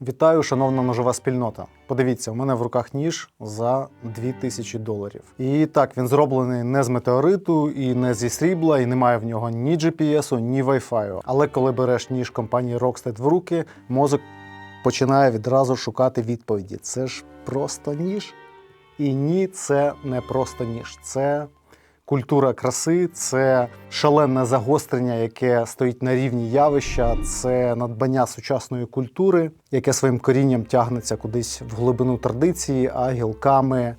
Вітаю, шановна ножова спільнота. Подивіться, у мене в руках ніж за 2000 доларів. І так, він зроблений не з метеориту і не зі срібла, і немає в нього ні GPS, ні Wi-Fi. Але коли береш ніж компанії Rockstead в руки, мозок починає відразу шукати відповіді. Це ж просто ніж? І ні, це не просто ніж. Це культура краси, це шалене загострення, яке стоїть на рівні явища, це надбання сучасної культури, яке своїм корінням тягнеться кудись в глибину традиції, а гілками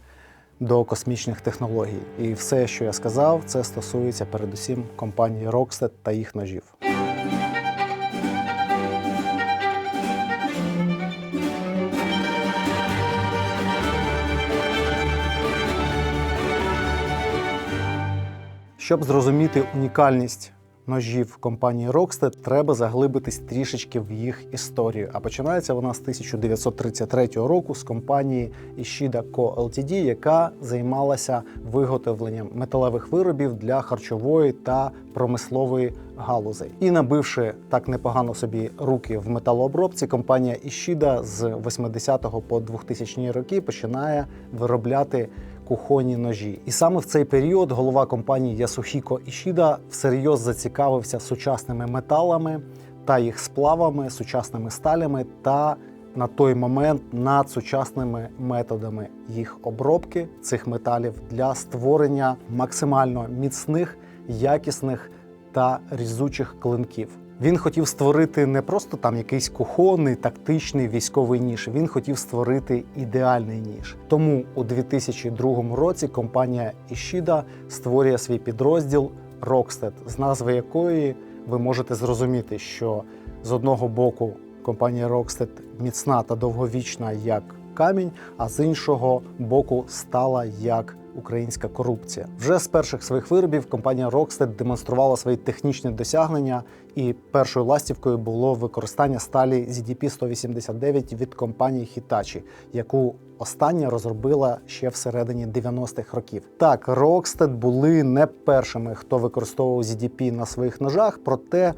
до космічних технологій. І все, що я сказав, це стосується передусім компанії Rockstead та їх ножів. Щоб зрозуміти унікальність ножів компанії Rockstead, треба заглибитись трішечки в їх історію. А починається вона з 1933 року з компанії Ishida Co. Ltd, яка займалася виготовленням металевих виробів для харчової та промислової галузей. І набивши так непогано собі руки в металообробці, компанія Ishida з 80 по 2000 роки починає виробляти кухонні ножі. І саме в цей період голова компанії Ясухіко Ішіда всерйоз зацікавився сучасними металами та їх сплавами, сучасними сталями та на той момент над сучасними методами їх обробки цих металів для створення максимально міцних, якісних та різучих клинків. Він хотів створити не просто там якийсь кухонний тактичний військовий ніж. Він хотів створити ідеальний ніж. Тому у 2002 році компанія Ishida створює свій підрозділ Rockstead, з назви якої ви можете зрозуміти, що з одного боку компанія Rockstead міцна та довговічна як камінь, а з іншого боку стала як українська корупція. Вже з перших своїх виробів компанія Rockstead демонструвала свої технічні досягнення, і першою ластівкою було використання сталі ZDP-189 від компанії Hitachi, яку остання розробила ще всередині 90-х років. Так, Rockstead були не першими, хто використовував ZDP на своїх ножах, проте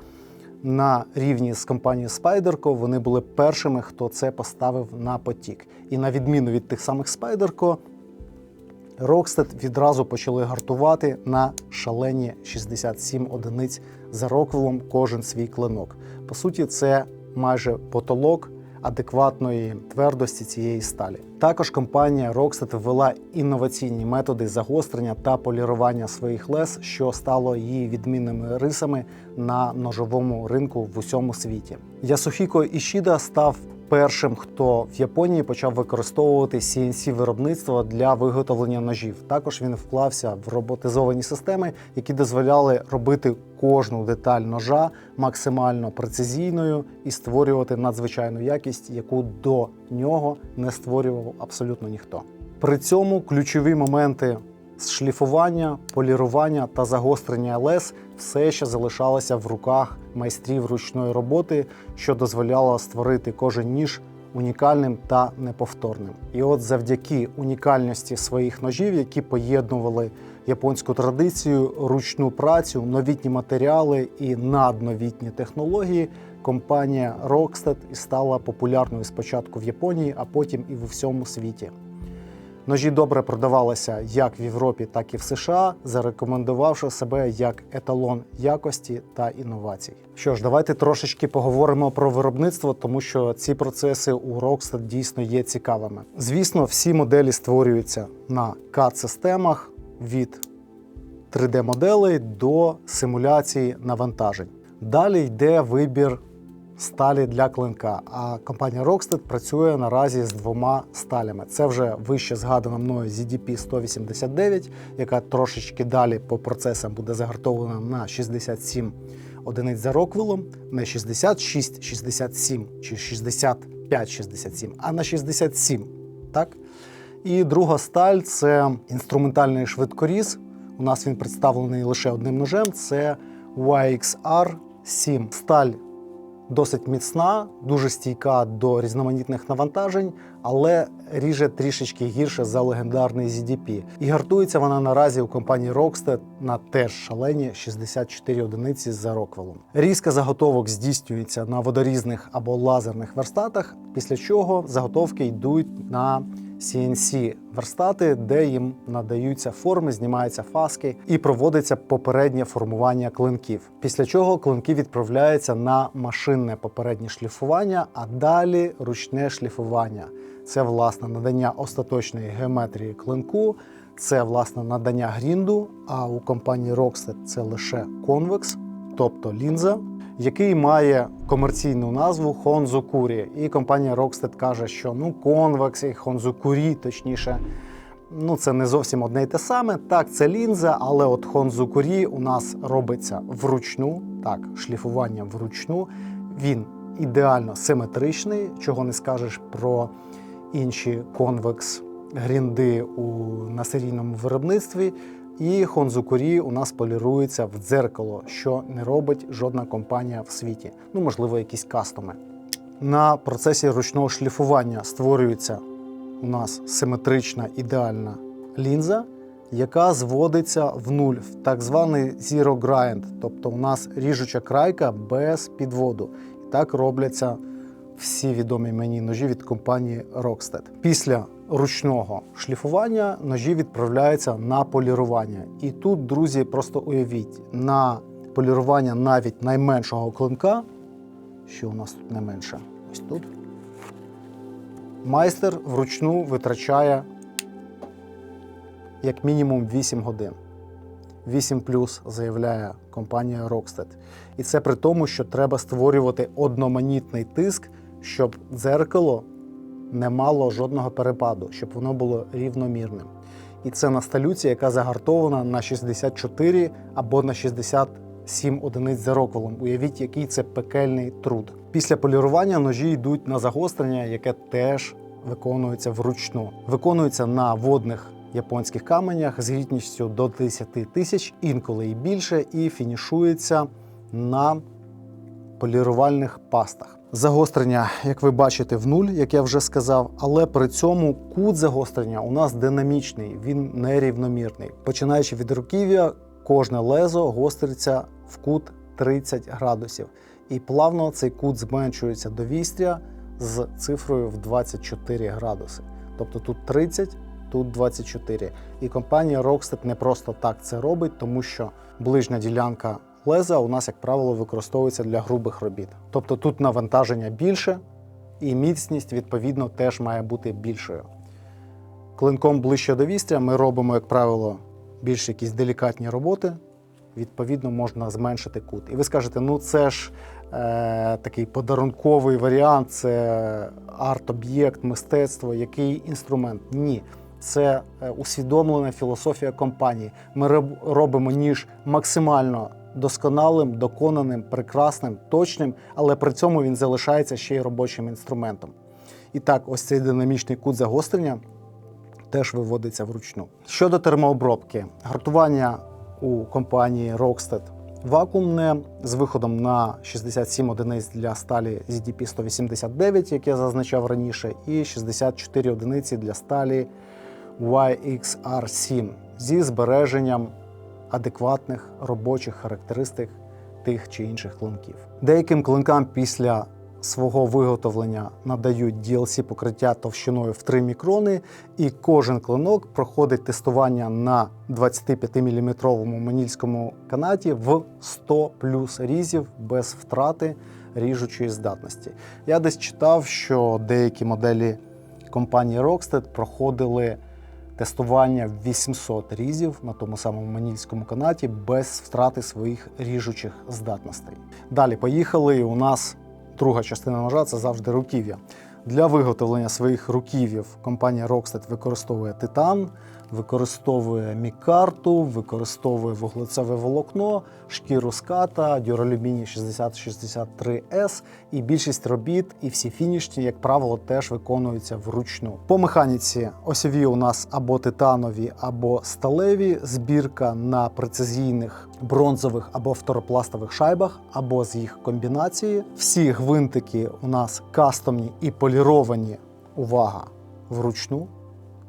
на рівні з компанією Spyderco вони були першими, хто це поставив на потік. І на відміну від тих самих Spyderco, Rockstead відразу почали гартувати на шалені 67 одиниць за Роквелом кожен свій клинок. По суті, це майже потолок адекватної твердості цієї сталі. Також компанія Rockstead ввела інноваційні методи загострення та полірування своїх лез, що стало її відмінними рисами на ножовому ринку в усьому світі. Ясухіко Ішіда став першим, хто в Японії почав використовувати cnc виробництво для виготовлення ножів. Також він вклався в роботизовані системи, які дозволяли робити кожну деталь ножа максимально прецизійною і створювати надзвичайну якість, яку до нього не створював абсолютно ніхто. При цьому ключові моменти шліфування, полірування та загострення лез все ще залишалося в руках майстрів ручної роботи, що дозволяло створити кожен ніж унікальним та неповторним. І от завдяки унікальності своїх ножів, які поєднували японську традицію, ручну працю, новітні матеріали і надновітні технології, компанія Rockstead і стала популярною спочатку в Японії, а потім і в усьому світі. Ножі добре продавалися як в Європі, так і в США, зарекомендувавши себе як еталон якості та інновацій. Що ж, давайте трошечки поговоримо про виробництво, тому що ці процеси у Rockstead дійсно є цікавими. Звісно, всі моделі створюються на CAD-системах від 3D-моделей до симуляції навантажень. Далі йде вибір сталі для клинка. А компанія Rockstead працює наразі з двома сталями. Це вже вище згадана мною ZDP 189, яка трошечки далі по процесам буде загартована на 67 одиниць за Роквелом, не 66, 67 чи 65, 67, а на 67. Так? І друга сталь це інструментальний швидкоріз. У нас він представлений лише одним ножем. Це YXR 7 сталь досить міцна, дуже стійка до різноманітних навантажень, але ріже трішечки гірше за легендарний ZDP. І гартується вона наразі у компанії Rockstead на теж шалені 64 одиниці за роквелом. Різка заготовок здійснюється на водорізних або лазерних верстатах, після чого заготовки йдуть на CNC верстати, де їм надаються форми, знімаються фаски і проводиться попереднє формування клинків. Після чого клинки відправляються на машинне попереднє шліфування, а далі ручне шліфування. Це власне надання остаточної геометрії клинку, це власне надання грінду. А у компанії Rockstead це лише конвекс, тобто лінза який має комерційну назву Хонзокурі. І компанія Rockstead каже, що ну конвекс і Хонзокурі, точніше, ну це не зовсім одне й те саме. Так, це лінза, але от Хонзокурі у нас робиться вручну, так, шліфування вручну. Він ідеально симетричний, чого не скажеш про інші конвекс грінди у на серійному виробництві. І Хонзукурі у нас полірується в дзеркало, що не робить жодна компанія в світі. Ну, можливо, якісь кастоми. На процесі ручного шліфування створюється у нас симетрична ідеальна лінза, яка зводиться в нуль, в так званий zero grind. Тобто у нас ріжуча крайка без підводу. І так робляться всі відомі мені ножі від компанії Rockstead. Після ручного шліфування ножі відправляються на полірування. І тут, друзі, просто уявіть, на полірування навіть найменшого клинка, що у нас тут найменше, ось тут, майстер вручну витрачає як мінімум 8 годин. 8 плюс заявляє компанія Rockstead. І це при тому, що треба створювати одноманітний тиск, щоб дзеркало не мало жодного перепаду, щоб воно було рівномірним. І це на сталюці, яка загартована на 64 або на 67 одиниць за роквелом. Уявіть, який це пекельний труд. Після полірування ножі йдуть на загострення, яке теж виконується вручну. Виконується на водних японських каменях з гідністю до 10 тисяч, інколи і більше, і фінішується на полірувальних пастах. Загострення, як ви бачите, в нуль, як я вже сказав, але при цьому кут загострення у нас динамічний, він нерівномірний. Починаючи від руків'я, кожне лезо гостриться в кут 30 градусів. І плавно цей кут зменшується до вістря з цифрою в 24 градуси. Тобто тут 30, тут 24. І компанія Rockstead не просто так це робить, тому що ближня ділянка леза у нас, як правило, використовується для грубих робіт. Тобто тут навантаження більше, і міцність, відповідно, теж має бути більшою. Клинком ближче до вістря ми робимо, як правило, більш якісь делікатні роботи. Відповідно, можна зменшити кут. І ви скажете, ну це ж е, такий подарунковий варіант, це арт-об'єкт, мистецтво, який інструмент? Ні. Це е, усвідомлена філософія компанії. Ми робимо ніж максимально досконалим, доконаним, прекрасним, точним, але при цьому він залишається ще й робочим інструментом. І так, ось цей динамічний кут загострення теж виводиться вручну. Щодо термообробки, гартування у компанії Rockstead вакуумне з виходом на 67 одиниць для сталі ZDP 189, як я зазначав раніше, і 64 одиниці для сталі YXR7 зі збереженням адекватних робочих характеристик тих чи інших клинків. Деяким клинкам після свого виготовлення надають DLC покриття товщиною в 3 мікрони, і кожен клинок проходить тестування на 25-мм манільському канаті в 100 плюс різів без втрати ріжучої здатності. Я десь читав, що деякі моделі компанії Rockstead проходили тестування в 800 різів на тому самому манільському канаті без втрати своїх ріжучих здатностей. Далі поїхали. У нас друга частина ножа це завжди руків'я. Для виготовлення своїх руків'їв компанія Rockstead використовує титан, використовує мікарту, використовує вуглецеве волокно, шкіру ската, дюралюміній 6063S і більшість робіт і всі фінішні, як правило, теж виконуються вручну. По механіці осьові у нас або титанові, або сталеві, збірка на прецизійних бронзових або фторопластових шайбах, або з їх комбінації. Всі гвинтики у нас кастомні і поліровані. Увага! Вручну.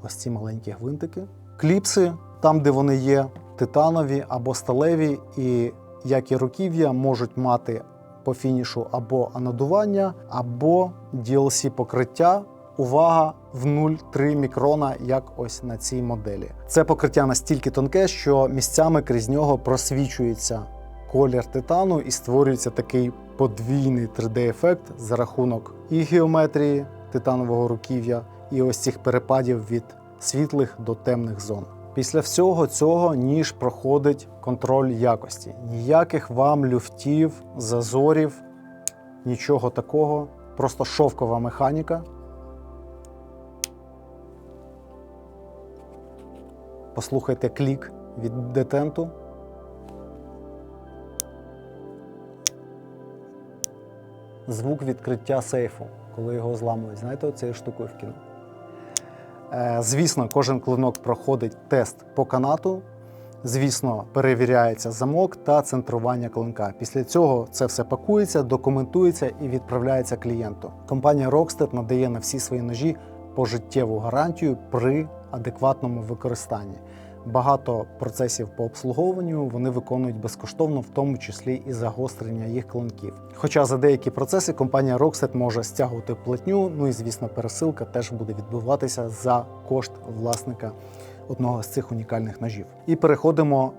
Ось ці маленькі гвинтики. Кліпси, там, де вони є, титанові або сталеві, і як і руків'я, можуть мати по фінішу або анодування, або DLC покриття. Увага в 0,3 мікрона, як ось на цій моделі. Це покриття настільки тонке, що місцями крізь нього просвічується колір титану і створюється такий подвійний 3D-ефект за рахунок і геометрії титанового руків'я, і ось цих перепадів від світлих до темних зон. Після всього цього ніж проходить контроль якості. Ніяких вам люфтів, зазорів, нічого такого. Просто шовкова механіка. Послухайте клік від детенту. Звук відкриття сейфу, коли його зламують. Знаєте, оцією штукою в кіно. Е, Звісно, кожен клинок проходить тест по канату. Звісно, перевіряється замок та центрування клинка. Після цього це все пакується, документується і відправляється клієнту. Компанія Rockstead надає на всі свої ножі пожиттєву гарантію при адекватному використанні. Багато процесів по обслуговуванню вони виконують безкоштовно, в тому числі і загострення їх клинків. Хоча за деякі процеси компанія Rockstead може стягувати платню, ну і звісно, пересилка теж буде відбуватися за кошт власника одного з цих унікальних ножів. І переходимо,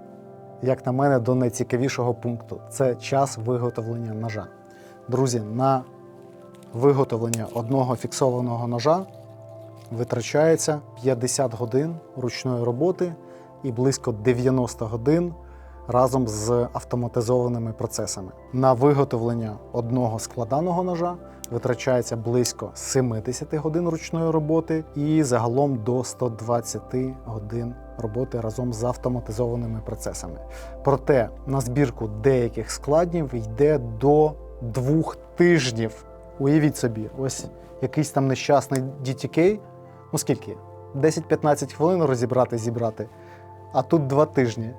як на мене, до найцікавішого пункту: це час виготовлення ножа. Друзі, на виготовлення одного фіксованого ножа витрачається 50 годин ручної роботи і близько 90 годин разом з автоматизованими процесами. На виготовлення одного складаного ножа витрачається близько 70 годин ручної роботи і загалом до 120 годин роботи разом з автоматизованими процесами. Проте на збірку деяких складнів йде до двох тижнів. Уявіть собі, ось якийсь там нещасний DTK, ну скільки? 10-15 хвилин розібрати, зібрати, а тут два тижні.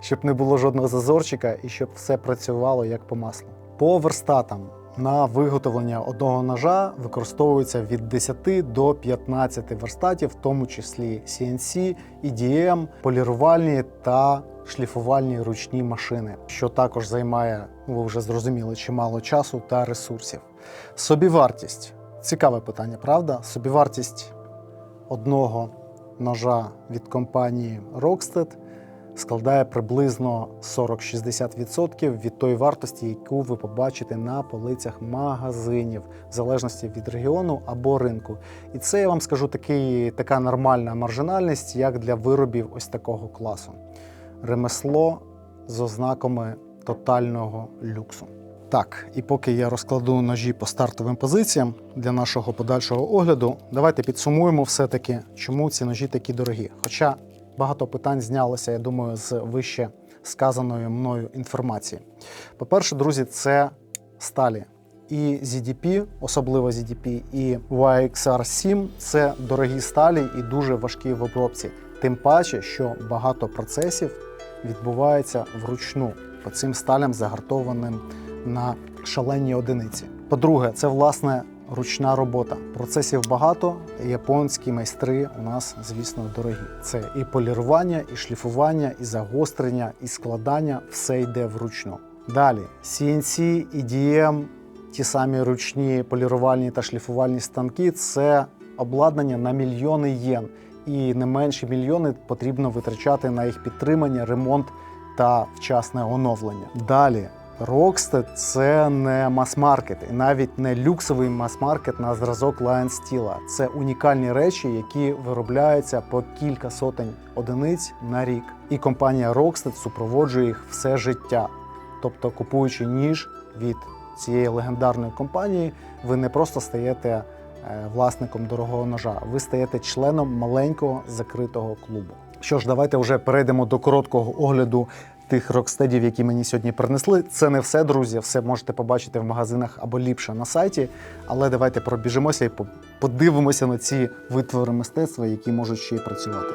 Щоб не було жодного зазорчика і щоб все працювало як по маслу. По верстатам на виготовлення одного ножа використовується від 10 до 15 верстатів, в тому числі CNC, EDM, полірувальні та шліфувальні ручні машини, що також займає, ви вже зрозуміли, чимало часу та ресурсів. Собівартість цікаве питання, правда? Собівартість одного ножа від компанії Rockstead складає приблизно 40-60% від тої вартості, яку ви побачите на полицях магазинів, в залежності від регіону або ринку. І це я вам скажу такий, така нормальна маржинальність, як для виробів ось такого класу. Ремесло з ознаками тотального люксу. Так, і поки я розкладу ножі по стартовим позиціям для нашого подальшого огляду, давайте підсумуємо все-таки, чому ці ножі такі дорогі. Хоча багато питань знялося, я думаю, з вище сказаної мною інформації. По-перше, друзі, це сталі. І ZDP, особливо ZDP, і YXR7 це дорогі сталі і дуже важкі в обробці. Тим паче, що багато процесів відбувається вручну по цим сталям, загартованим на шалені одиниці. По-друге, це власне ручна робота. Процесів багато. Японські майстри у нас, звісно, дорогі. Це і полірування, і шліфування, і загострення, і складання все йде вручну. Далі CNC, EDM, ті самі ручні полірувальні та шліфувальні станки це обладнання на мільйони єн. І не менші мільйони потрібно витрачати на їх підтримання, ремонт та вчасне оновлення. Далі Rockstead – це не мас-маркет, і навіть не люксовий мас-маркет на зразок Lion Steel. Це унікальні речі, які виробляються по кілька сотень одиниць на рік. І компанія Rockstead супроводжує їх все життя. Тобто, купуючи ніж від цієї легендарної компанії, ви не просто стаєте е, власником дорогого ножа. Ви стаєте членом маленького закритого клубу. Що ж, давайте вже перейдемо до короткого огляду тих рокстедів, які мені сьогодні принесли. Це не все, друзі. Все можете побачити в магазинах або ліпше на сайті. Але давайте пробіжимося і по- подивимося на ці витвори мистецтва, які можуть ще й працювати.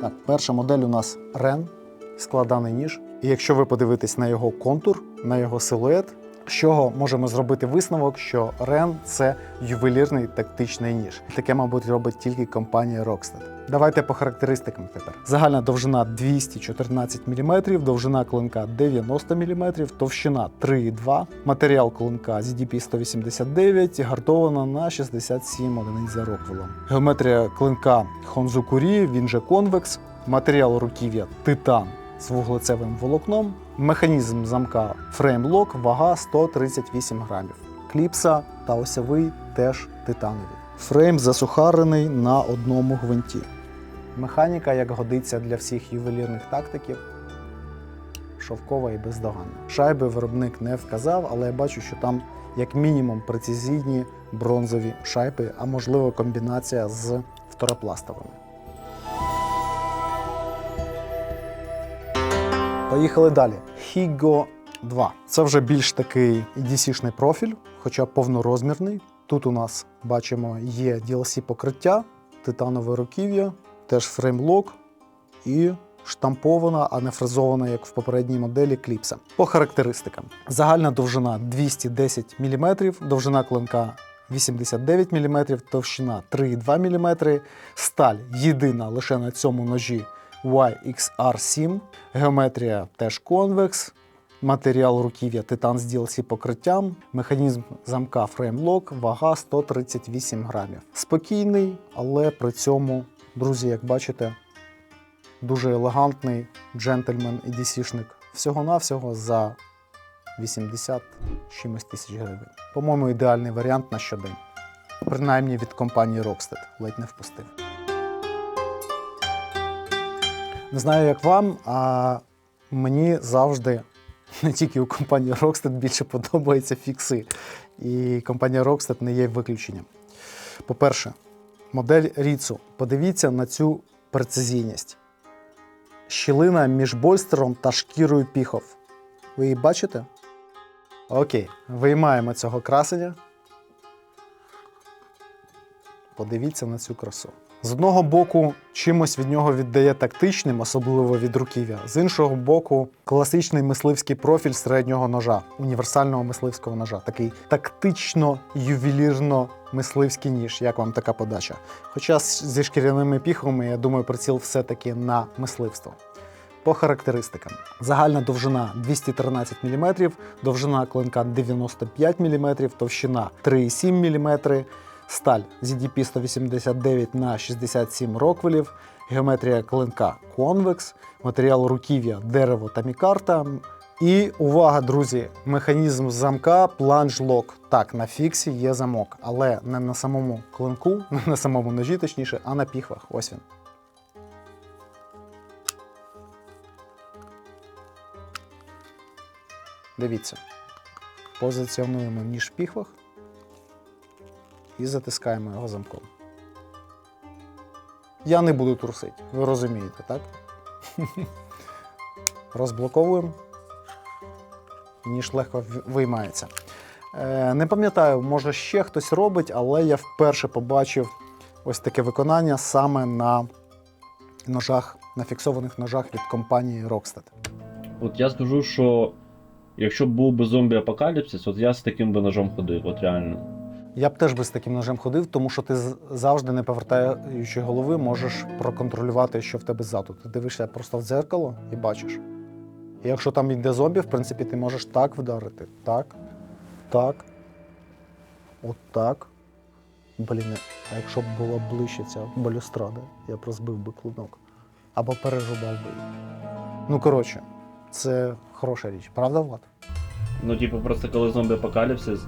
Так, перша модель у нас Рен, складаний ніж. І якщо ви подивитесь на його контур, на його силует, з чого можемо зробити висновок, що Рен це ювелірний тактичний ніж. Таке, мабуть, робить тільки компанія Rockstead. Давайте по характеристикам тепер. Загальна довжина 214 мм, довжина клинка 90 мм, товщина 3,2, матеріал клинка ZDP 189, гартована на 67 одиниць за роквелом. Геометрія клинка Хонзукурі, він же конвекс, матеріал руків'я титан з вуглецевим волокном, механізм замка фреймлок, вага 138 грамів. Кліпса та осьовий теж титанові. Фрейм засухарений на одному гвинті. Механіка, як годиться для всіх ювелірних тактиків, шовкова і бездоганна. Шайби виробник не вказав, але я бачу, що там як мінімум прецизійні бронзові шайби, а можливо комбінація з фторопластовими. Поїхали далі. Higo 2. Це вже більш такий EDC-шний профіль, хоча повнорозмірний. Тут у нас бачимо є DLC покриття, титанове руків'я, теж фреймлок і штампована, а не фрезована, як в попередній моделі кліпса. По характеристикам: загальна довжина 210 мм, довжина клинка 89 мм, товщина 3,2 мм, сталь єдина лише на цьому ножі YXR7, геометрія теж конвекс, матеріал руків'я титан з DLC покриттям, механізм замка фреймлок, вага 138 грамів. Спокійний, але при цьому, друзі, як бачите, дуже елегантний джентльмен і DC-шник. Всього-навсього за 80 чимось тисяч гривень. По-моєму, ідеальний варіант на щодень. Принаймні від компанії Rockstead ледь не впустив. Не знаю, як вам, а мені завжди, не тільки у компанії Rockstead, більше подобаються фікси. І компанія Rockstead не є виключенням. По-перше, модель Ріцу. Подивіться на цю прецизійність. Щілина між больстером та шкірою піхов. Ви її бачите? Окей, виймаємо цього красення. Подивіться на цю красу. З одного боку, чимось від нього віддає тактичним, особливо від руків'я. З іншого боку, класичний мисливський профіль середнього ножа, універсального мисливського ножа. Такий тактично-ювелірно мисливський ніж. Як вам така подача? Хоча зі шкіряними піхами, я думаю, приціл все-таки на мисливство. По характеристикам: загальна довжина 213 мм, довжина клинка 95 мм, товщина 3,7 мм, сталь ZDP 189 на 67 роквелів, геометрія клинка конвекс, матеріал руків'я, дерево та мікарта. І увага, друзі! Механізм замка планж лок. Так, на фіксі є замок, але не на самому клинку, не на самому ножі, точніше, а на піхвах. Ось він. Дивіться. Позиціонуємо ніж в піхвах і затискаємо його замком. Я не буду трусити, ви розумієте, так? Розблоковуємо. Ніж легко виймається. Е, не пам'ятаю, може ще хтось робить, але я вперше побачив ось таке виконання саме на ножах, на фіксованих ножах від компанії Rockstead. От я скажу, що якщо б був би зомбі апокаліпсис, от я з таким би ножом ходив, от реально. Я б теж би з таким ножем ходив, тому що ти завжди, не повертаючи голови, можеш проконтролювати, що в тебе ззаду. Ти дивишся просто в дзеркало і бачиш. І якщо там йде зомбі, в принципі, ти можеш так вдарити. Так, так, от так. Блін, а якщо б була ближче ця балюстрада, я б розбив би клинок. Або перерубав би. її. Ну, коротше, це хороша річ, правда, Влад? Ну, типу, просто коли зомбі апокаліпсис,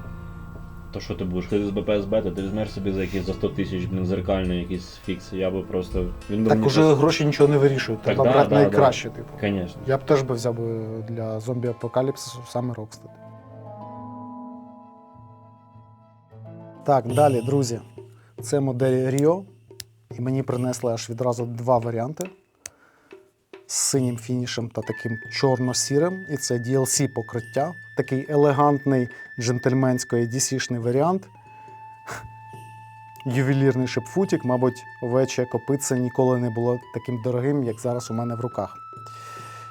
то що ти будеш ходити з БПСБ, то ти візьмеш собі за якісь за 100 тисяч, блін, зеркальний якийсь фікс. Я би просто. Він би Так мені уже просто- гроші нічого не вирішують. Так, Треба да, брати да, найкраще, типу. Конечно. Я б теж би взяв би для зомбі апокаліпсису саме Rockstead. Так, далі, друзі. Це модель Rio. І мені принесли аж відразу два варіанти з синім фінішем та таким чорно-сірим. І це DLC покриття. Такий елегантний джентльменсько DC-шний варіант. Ювелірний шипфутік, мабуть, овече копице ніколи не було таким дорогим, як зараз у мене в руках.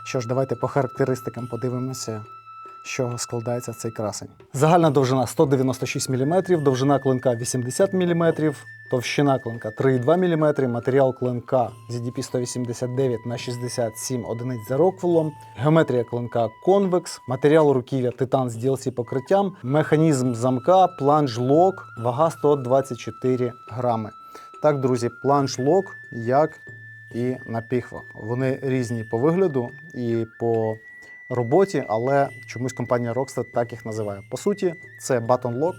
Що ж, давайте по характеристикам подивимося, з чого складається цей красень. Загальна довжина 196 мм, довжина клинка 80 мм, товщина клинка 3,2 мм, матеріал клинка ZDP 189 на 67 одиниць за роквелом, геометрія клинка конвекс, матеріал руків'я титан з DLC покриттям, механізм замка, планж лок, вага 124 грами. Так, друзі, планж лок, як і на піхвах. Вони різні по вигляду і по роботі, але чомусь компанія Rockstar так їх називає. По суті, це button lock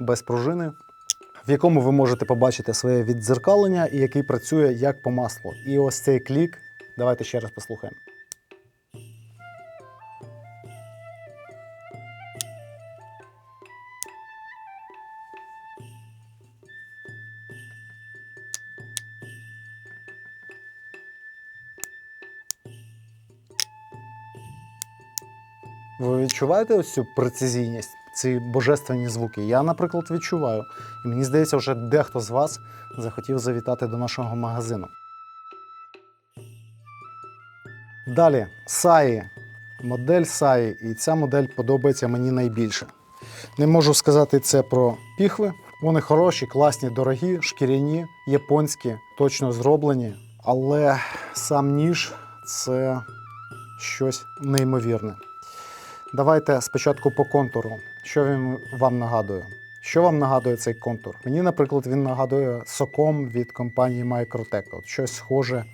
без пружини, в якому ви можете побачити своє віддзеркалення і який працює як по маслу. І ось цей клік. Давайте ще раз послухаємо. Ви відчуваєте ось цю прецизійність, ці божественні звуки? Я, наприклад, відчуваю. І мені здається, вже дехто з вас захотів завітати до нашого магазину. Далі, Саї. Модель Саї. І ця модель подобається мені найбільше. Не можу сказати це про піхви. Вони хороші, класні, дорогі, шкіряні, японські, точно зроблені. Але сам ніж це щось неймовірне. Давайте спочатку по контуру. Що він вам нагадує? Що вам нагадує цей контур? Мені, наприклад, він нагадує соком від компанії Microtech. От щось схоже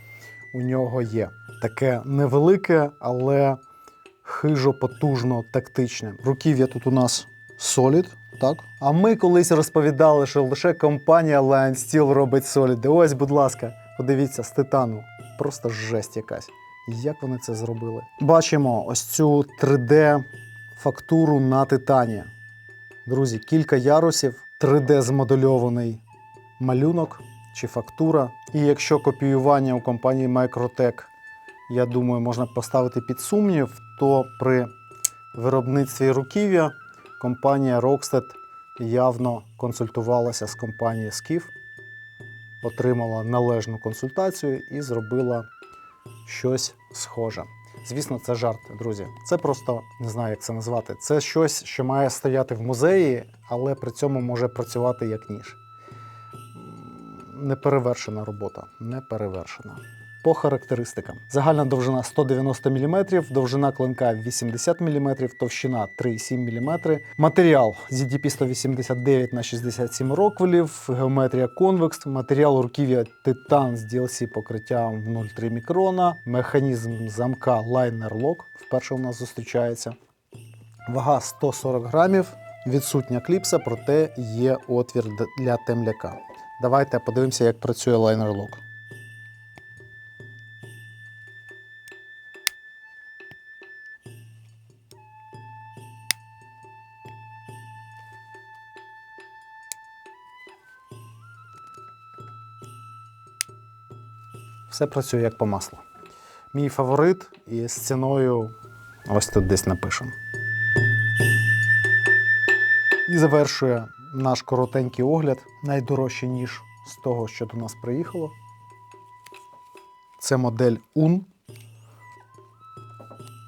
у нього є. Таке невелике, але хижо потужно тактичне. Руків'я тут у нас Solid, так? А ми колись розповідали, що лише компанія Lion Steel робить Solid. Ось, будь ласка, подивіться, з титану. Просто жесть якась. Як вони це зробили? Бачимо ось цю 3D фактуру на титані. Друзі, кілька ярусів, 3D змодельований малюнок чи фактура. І якщо копіювання у компанії Microtech, я думаю, можна поставити під сумнів, то при виробництві руків'я компанія Rockstead явно консультувалася з компанією Skiff, отримала належну консультацію і зробила щось схоже. Звісно, це жарт, друзі. Це просто не знаю, як це назвати. Це щось, що має стояти в музеї, але при цьому може працювати як ніж. Неперевершена робота. Неперевершена. По характеристикам: загальна довжина 190 мм, довжина клинка 80 мм, товщина 3,7 мм, матеріал ZDP 189 на 67 роквелів, геометрія конвекс, матеріал руків'я титан з DLC покриттям в 0,3 мікрона, механізм замка лайнер лок вперше у нас зустрічається. Вага 140 грамів, відсутня кліпса, проте є отвір для темляка. Давайте подивимося, як працює лайнер лок. Все працює як по маслу. Мій фаворит і з ціною ось тут десь напишемо. І завершує наш коротенький огляд. Найдорожчий ніж з того, що до нас приїхало. Це модель UN,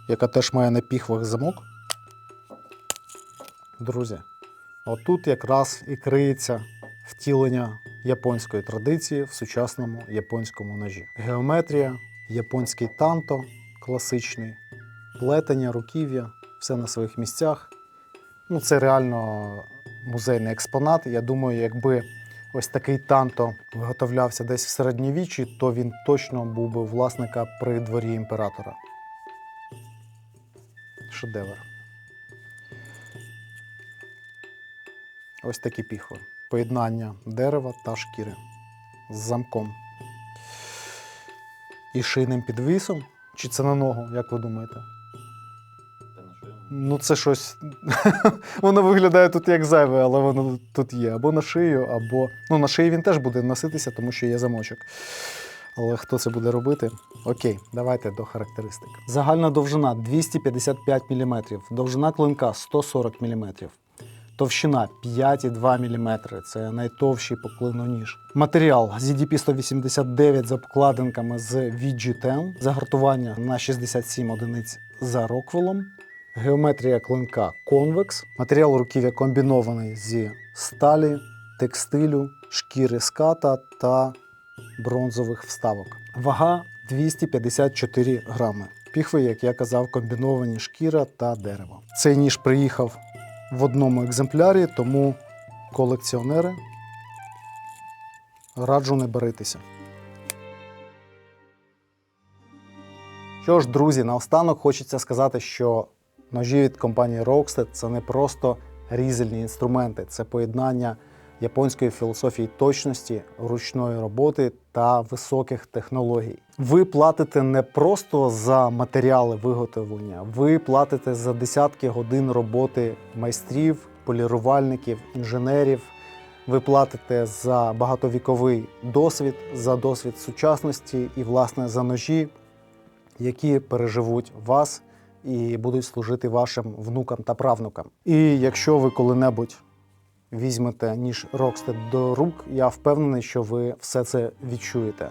яка теж має на піхвах замок. Друзі, отут якраз і криється втілення японської традиції в сучасному японському ножі. Геометрія, японський танто класичний, плетення, руків'я, все на своїх місцях. Ну, це реально музейний експонат. Я думаю, якби ось такий танто виготовлявся десь в середньовіччі, то він точно був би власника при дворі імператора. Шедевр. Ось такі піхви. Поєднання дерева та шкіри з замком. І шийним підвісом. Чи це на ногу, як ви думаєте? Ну, це щось. воно виглядає тут як зайве, але воно тут є. Або на шию, або. Ну, на шиї він теж буде носитися, тому що є замочок. Але хто це буде робити? Окей, давайте до характеристик. Загальна довжина 255 мм, довжина клинка 140 мм. Товщина 5,2 мм. Це найтовщий по клину ніж. Матеріал ZDP 189 з обкладинками з VG10, загартування на 67 одиниць за роквелом. Геометрія клинка конвекс. Матеріал руків'я комбінований зі сталі, текстилю, шкіри ската та бронзових вставок. Вага 254 грами. Піхви, як я казав, комбіновані шкіра та дерево. Цей ніж приїхав в одному екземплярі, тому колекціонери раджу не баритися. Що ж, друзі, наостанок хочеться сказати, що ножі від компанії Rockstead – це не просто різельні інструменти, це поєднання японської філософії точності, ручної роботи та високих технологій. Ви платите не просто за матеріали виготовлення, ви платите за десятки годин роботи майстрів, полірувальників, інженерів. Ви платите за багатовіковий досвід, за досвід сучасності і, власне, за ножі, які переживуть вас і будуть служити вашим внукам та правнукам. І якщо ви коли-небудь візьмете ніж Rockstead до рук, я впевнений, що ви все це відчуєте.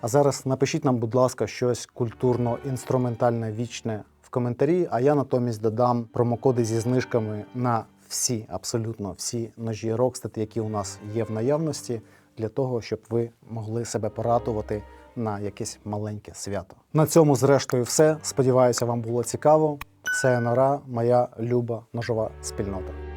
А зараз напишіть нам, будь ласка, щось культурно-інструментальне вічне в коментарі, а я натомість додам промокоди зі знижками на всі, абсолютно всі ножі Rockstead, які у нас є в наявності, для того, щоб ви могли себе поратувати на якесь маленьке свято. На цьому, зрештою, все. Сподіваюся, вам було цікаво. Sayonara, моя люба ножова спільнота.